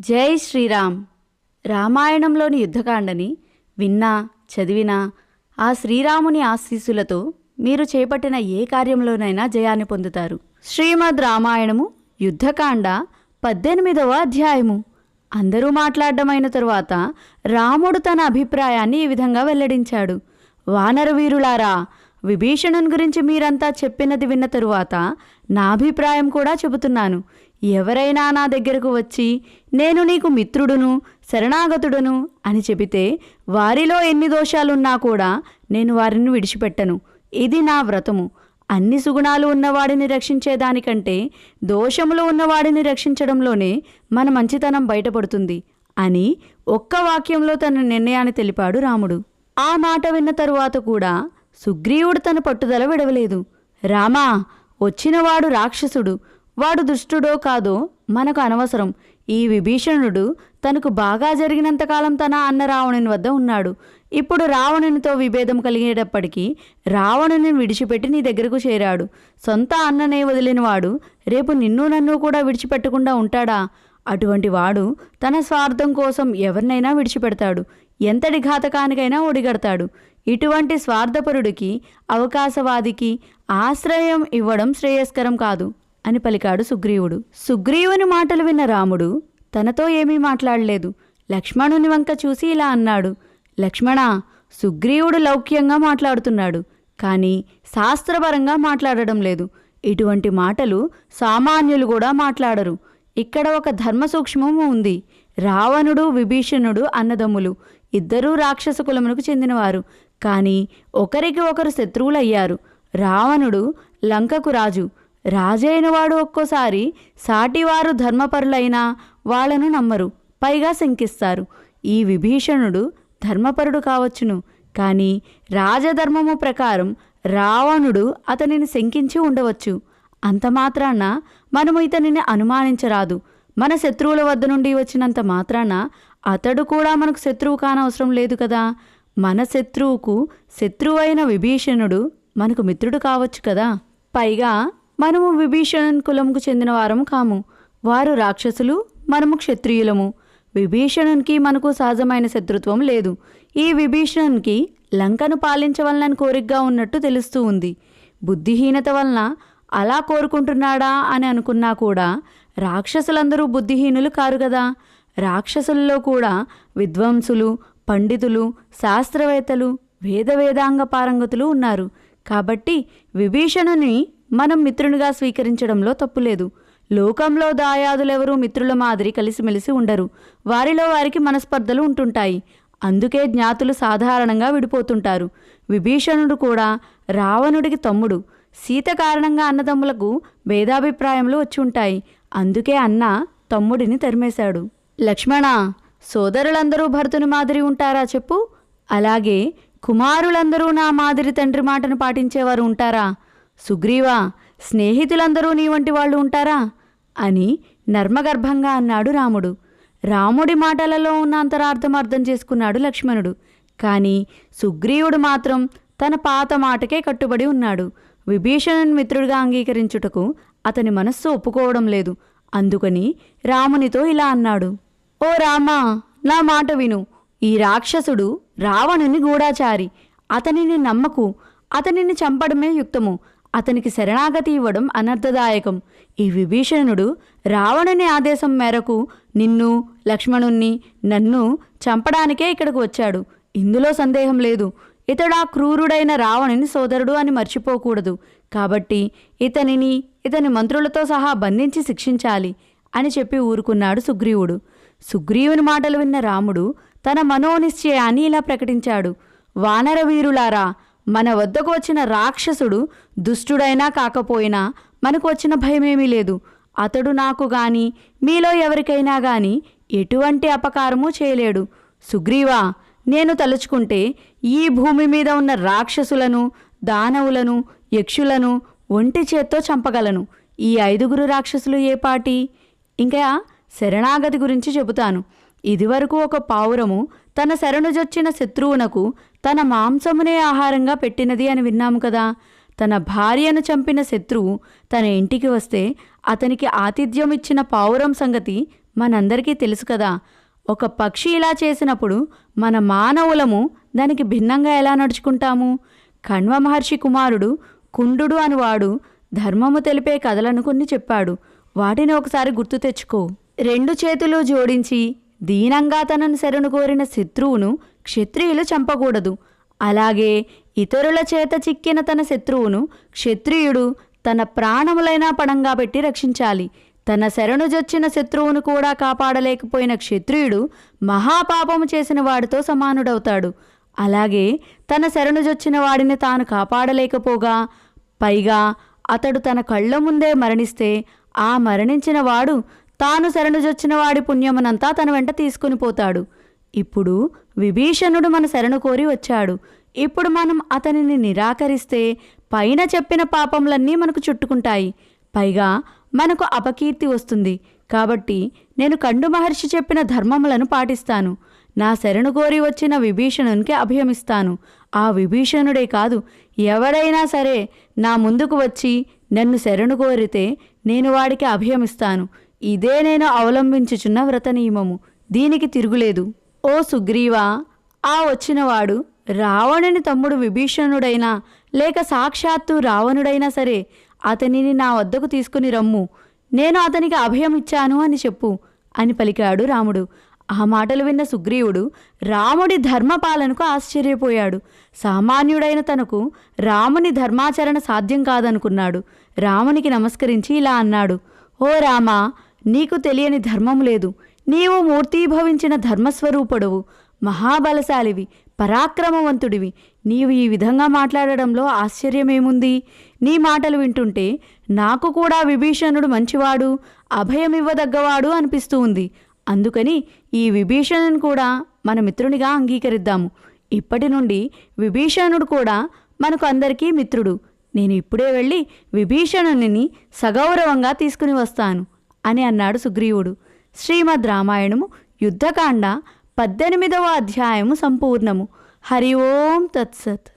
జై శ్రీరామ్. రామాయణంలోని యుద్ధకాండని విన్నా చదివినా ఆ శ్రీరాముని ఆశీస్సులతో మీరు చేపట్టిన ఏ కార్యంలోనైనా జయాన్ని పొందుతారు. శ్రీమద్ రామాయణము యుద్ధకాండ పద్దెనిమిదవ అధ్యాయము. అందరూ మాట్లాడడమైన తరువాత రాముడు తన అభిప్రాయాన్ని ఈ విధంగా వెల్లడించాడు. వానరవీరులారా విభీషణుని గురించి మీరంతా చెప్పినది విన్న తరువాత నా అభిప్రాయం కూడా చెబుతున్నాను. ఎవరైనా నా దగ్గరకు వచ్చి నేను నీకు మిత్రుడును శరణాగతుడును అని చెబితే వారిలో ఎన్ని దోషాలున్నా కూడా నేను వారిని విడిచిపెట్టను. ఇది నా వ్రతము. అన్ని సుగుణాలు ఉన్నవాడిని రక్షించేదానికంటే దోషములు ఉన్నవాడిని రక్షించడంలోనే మన మంచితనం బయటపడుతుంది అని ఒక్క వాక్యంలో తన నిర్ణయాన్ని తెలిపాడు రాముడు. ఆ మాట విన్న తరువాత కూడా సుగ్రీవుడు తన పట్టుదల విడవలేదు. రామా వచ్చినవాడు రాక్షసుడు వాడు దుష్టుడో కాదో మనకు అనవసరం. ఈ విభీషణుడు తనకు బాగా జరిగినంతకాలం తన అన్న రావణుని వద్ద ఉన్నాడు. ఇప్పుడు రావణునితో విభేదం కలిగేటప్పటికీ రావణుని విడిచిపెట్టి నీ దగ్గరకు చేరాడు. సొంత అన్ననే వదిలినవాడు రేపు నిన్ను నన్ను కూడా విడిచిపెట్టకుండా ఉంటాడా? అటువంటి వాడు తన స్వార్థం కోసం ఎవరినైనా విడిచిపెడతాడు. ఎంతటి ఘాతకానికైనా ఒడిగడతాడు. ఇటువంటి స్వార్థపరుడికి అవకాశవాదికి ఆశ్రయం ఇవ్వడం శ్రేయస్కరం కాదు అని పలికాడు సుగ్రీవుడు. సుగ్రీవుని మాటలు విన్న రాముడు తనతో ఏమీ మాట్లాడలేదు. లక్ష్మణుని వంక చూసి ఇలా అన్నాడు. లక్ష్మణ సుగ్రీవుడు లౌక్యంగా మాట్లాడుతున్నాడు కానీ శాస్త్రపరంగా మాట్లాడడం లేదు. ఇటువంటి మాటలు సామాన్యులు కూడా మాట్లాడరు. ఇక్కడ ఒక ధర్మ సూక్ష్మము ఉంది. రావణుడు విభీషణుడు అన్నదమ్ములు. ఇద్దరూ రాక్షస కులమునకు చెందినవారు. కానీ ఒకరికి ఒకరు శత్రువులయ్యారు. రావణుడు లంకకు రాజు. రాజైనవాడు ఒక్కోసారి సాటివారు ధర్మపరులైనా వాళ్ళను నమ్మరు. పైగా శంకిస్తారు. ఈ విభీషణుడు ధర్మపరుడు కావచ్చును. కానీ రాజధర్మము ప్రకారం రావణుడు అతనిని శంకించి ఉండవచ్చు. అంత మాత్రాన మనము ఇతనిని అనుమానించరాదు. మన శత్రువుల వద్ద నుండి వచ్చినంత మాత్రాన అతడు కూడా మనకు శత్రువు కానవసరం లేదు కదా. మన శత్రువుకు శత్రువైన విభీషణుడు మనకు మిత్రుడు కావచ్చు కదా. పైగా మనము విభీషణన్ కులంకు చెందిన వారము కాము. వారు రాక్షసులు మనము క్షత్రియులము. విభీషణునికి మనకు సహజమైన శత్రుత్వం లేదు. ఈ విభీషణునికి లంకను పాలించవలనని కోరికగా ఉన్నట్టు తెలుస్తూ ఉంది. బుద్ధిహీనత వలన అలా కోరుకుంటున్నాడా అని అనుకున్నా కూడా రాక్షసులందరూ బుద్ధిహీనులు కారు కదా. రాక్షసుల్లో కూడా విద్వాంసులు పండితులు శాస్త్రవేత్తలు వేద వేదాంగ పారంగతులు ఉన్నారు. కాబట్టి విభీషణుని మనం మిత్రునిగా స్వీకరించడంలో తప్పులేదు. లోకంలో దాయాదులెవరూ మిత్రుల మాదిరి కలిసిమెలిసి ఉండరు. వారిలో వారికి మనస్పర్ధలు ఉంటుంటాయి. అందుకే జ్ఞాతులు సాధారణంగా విడిపోతుంటారు. విభీషణుడు కూడా రావణుడికి తమ్ముడు. సీత కారణంగా అన్నదమ్ములకు భేదాభిప్రాయములు వచ్చి ఉంటాయి. అందుకే అన్న తమ్ముడిని తరిమేశాడు. లక్ష్మణ సోదరులందరూ భర్తుని మాదిరి ఉంటారా చెప్పు. అలాగే కుమారులందరూ నా మాదిరి తండ్రి మాటను పాటించేవారు ఉంటారా. సుగ్రీవా స్నేహితులందరూ నీ వంటి వాళ్ళు ఉంటారా అని నర్మగర్భంగా అన్నాడు రాముడు. రాముడి మాటలలో ఉన్న అంతరార్థం అర్థం చేసుకున్నాడు లక్ష్మణుడు. కానీ సుగ్రీవుడు మాత్రం తన పాత మాటకే కట్టుబడి ఉన్నాడు. విభీషణుని మిత్రుడిగా అంగీకరించుటకు అతని మనస్సు ఒప్పుకోవడం లేదు. అందుకని రామునితో ఇలా అన్నాడు. ఓ రామా నా మాట విను. ఈ రాక్షసుడు రావణుని గూఢాచారి. అతనిని నమ్మకు. అతనిని చంపడమే యుక్తము. అతనికి శరణాగతి ఇవ్వడం అనర్థదాయకం. ఈ విభీషణుడు రావణుని ఆదేశం మేరకు నిన్ను లక్ష్మణుణ్ణి నన్ను చంపడానికే ఇక్కడికి వచ్చాడు. ఇందులో సందేహం లేదు. ఇతడా క్రూరుడైన రావణుని సోదరుడు అని మర్చిపోకూడదు. కాబట్టి ఇతనిని ఇతని మంత్రులతో సహా బంధించి శిక్షించాలి అని చెప్పి ఊరుకున్నాడు సుగ్రీవుడు. సుగ్రీవుని మాటలు విన్న రాముడు తన మనోనిశ్చయాన్ని ఇలా ప్రకటించాడు. వానరవీరులారా మన వద్దకు వచ్చిన రాక్షసుడు దుష్టుడైనా కాకపోయినా మనకు వచ్చిన భయమేమీ లేదు. అతడు నాకు గాని మీలో ఎవరికైనా గాని ఎటువంటి అపకారమూ చేయలేడు. సుగ్రీవా నేను తలుచుకుంటే ఈ భూమి మీద ఉన్న రాక్షసులను దానవులను యక్షులను ఒంటి చేత్తో చంపగలను. ఈ ఐదుగురు రాక్షసులు ఏ పాటి? ఇంకా శరణాగతి గురించి చెబుతాను. ఇదివరకు ఒక పావురము తన శరణుజొచ్చిన శత్రువునకు తన మాంసమునే ఆహారంగా పెట్టినది అని విన్నాము కదా. తన భార్యను చంపిన శత్రువు తన ఇంటికి వస్తే అతనికి ఆతిథ్యం ఇచ్చిన పావురం సంగతి మనందరికీ తెలుసు కదా. ఒక పక్షి ఇలా చేసినప్పుడు మన మానవులము దానికి భిన్నంగా ఎలా నడుచుకుంటాము? కణ్వ మహర్షి కుమారుడు కుండుడు అనువాడు ధర్మము తెలిపే కథలను కొన్ని చెప్పాడు. వాటిని ఒకసారి గుర్తు తెచ్చుకో. రెండు చేతులు జోడించి దీనంగా తనను శరణు కోరిన శత్రువును క్షత్రియులు చంపకూడదు. అలాగే ఇతరుల చేత చిక్కిన తన శత్రువును క్షత్రియుడు తన ప్రాణములైనా పణంగా పెట్టి రక్షించాలి. తన శరణుజొచ్చిన శత్రువును కూడా కాపాడలేకపోయిన క్షత్రియుడు మహాపాపము చేసిన వాడితో సమానుడవుతాడు. అలాగే తన శరణుజొచ్చిన వాడిని తాను కాపాడలేకపోగా పైగా అతడు తన కళ్ళ ముందే మరణిస్తే ఆ మరణించిన వాడు తాను శరణుజొచ్చిన వాడి పుణ్యమునంతా తన వెంట తీసుకుని పోతాడు. ఇప్పుడు విభీషణుడు మన శరణు కోరి వచ్చాడు. ఇప్పుడు మనం అతనిని నిరాకరిస్తే పైన చెప్పిన పాపములన్నీ మనకు చుట్టుకుంటాయి. పైగా మనకు అపకీర్తి వస్తుంది. కాబట్టి నేను కండు మహర్షి చెప్పిన ధర్మములను పాటిస్తాను. నా శరణు కోరి వచ్చిన విభీషణునికి అభయమిస్తాను. ఆ విభీషణుడే కాదు ఎవడైనా సరే నా ముందుకు వచ్చి నన్ను శరణు కోరితే నేను వాడికి అభయమిస్తాను. ఇదే నేను అవలంబించుచున్న వ్రత నియమము. దీనికి తిరుగులేదు. ఓ సుగ్రీవా ఆ వచ్చినవాడు రావణుని తమ్ముడు విభీషణుడైనా లేక సాక్షాత్తు రావణుడైనా సరే అతనిని నా వద్దకు తీసుకుని రమ్ము. నేను అతనికి అభయం ఇచ్చాను అని చెప్పు అని పలికాడు రాముడు. ఆ మాటలు విన్న సుగ్రీవుడు రాముడి ధర్మపాలనకు ఆశ్చర్యపోయాడు. సామాన్యుడైన తనకు రాముని ధర్మాచరణ సాధ్యం కాదనుకున్నాడు. రామునికి నమస్కరించి ఇలా అన్నాడు. ఓ రామా నీకు తెలియని ధర్మం లేదు. నీవు మూర్తీభవించిన ధర్మస్వరూపుడవు. మహాబలశాలివి పరాక్రమవంతుడివి. నీవు ఈ విధంగా మాట్లాడడంలో ఆశ్చర్యమేముంది? నీ మాటలు వింటుంటే నాకు కూడా విభీషణుడు మంచివాడు అభయమివ్వదగ్గవాడు అనిపిస్తూ ఉంది. అందుకని ఈ విభీషణుని కూడా మన మిత్రునిగా అంగీకరిద్దాము. ఇప్పటి నుండి విభీషణుడు కూడా మనకు అందరికీ మిత్రుడు. నేను ఇప్పుడే వెళ్ళి విభీషణుని సగౌరవంగా తీసుకుని వస్తాను. అని అన్నాడు సుగ్రీవుడు. శ్రీమద్ రామాయణము యుద్ధకాండ పద్దెనిమిదవ అధ్యాయము సంపూర్ణము. హరి ఓం తత్సత్.